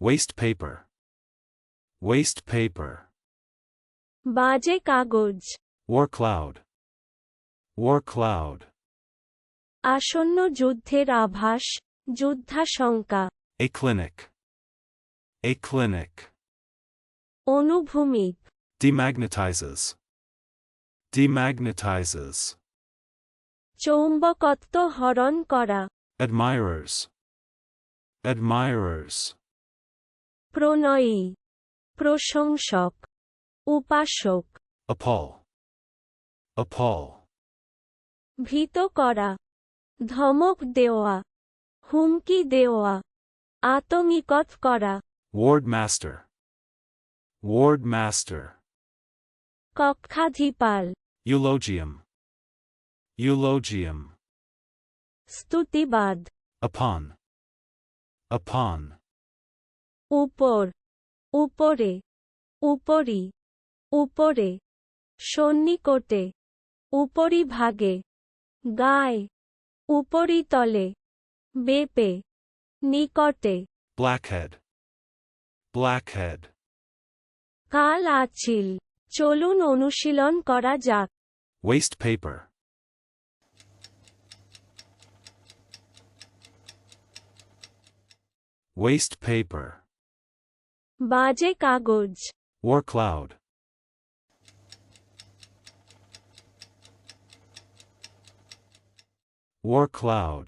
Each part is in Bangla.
Waste paper. Waste paper. বাজে কাগজ War cloud. War cloud. আসন্ন যুদ্ধের আভাস যুদ্ধাশঙ্কা A clinic. A clinic. অনুভূমিক Demagnetizes. Demagnetizes. চৌম্বকত্ব হরণ করা Admirers. Admirers. প্রণয়ী প্রশংসক উপাসক Appall. Appall. ভীত করা ধমক দেওয়া হুমকি দেওয়া আতঙ্কিকত করা Ward master. Ward master. কক্ষাধিপাল Eulogium. Eulogium. স্তুতিবাদ Upon. Upon. উপর উপরে উপরি উপরে সন্নিকটে উপরিভাগে গায়ে উপরিতলে বেপে নিকটে Blackhead. Blackhead. কাল আছিল চলুন অনুশীলন করা যাক Waste paper. Waste paper. বাজে কাগজ War cloud. War cloud.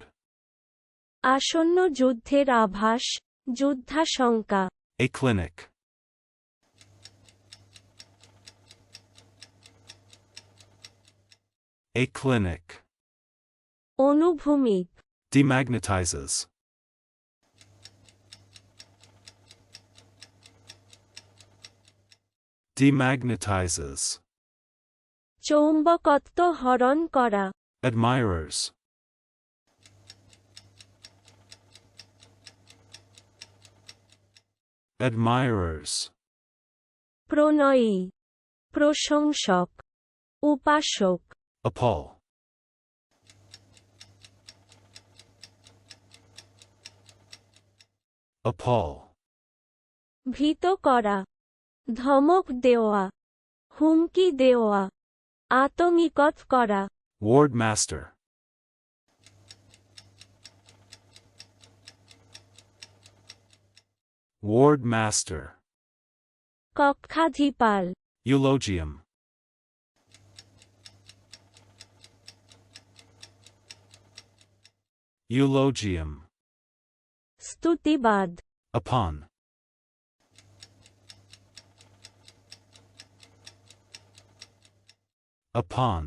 আসন্ন যুদ্ধের আভাস যুদ্ধাশঙ্কা A clinic. A clinic. অনুভূমিক Demagnetizes. Demagnetizes. চৌম্বকত্ব হরণ করা Admirers. Admirers. প্রণয়ী প্রশংসক উপাসক Appall. Appall. ভীত করা ধমক দেওয়া হুমকি দেওয়া আতঙ্কিকত করা Ward master. Ward master. কক্ষাধিপাল Eulogium. Eulogium. স্তুতিবাদ Upon. Upon.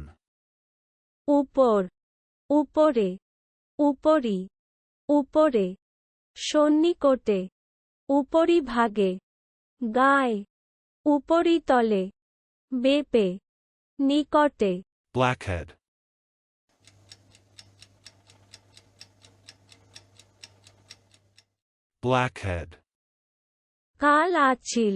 উপর উপরে উপরি উপরে সন্নিকটে উপরিভাগে গায়ে উপরিতলে বেপে নিকটে Blackhead. Blackhead. কাল আছিল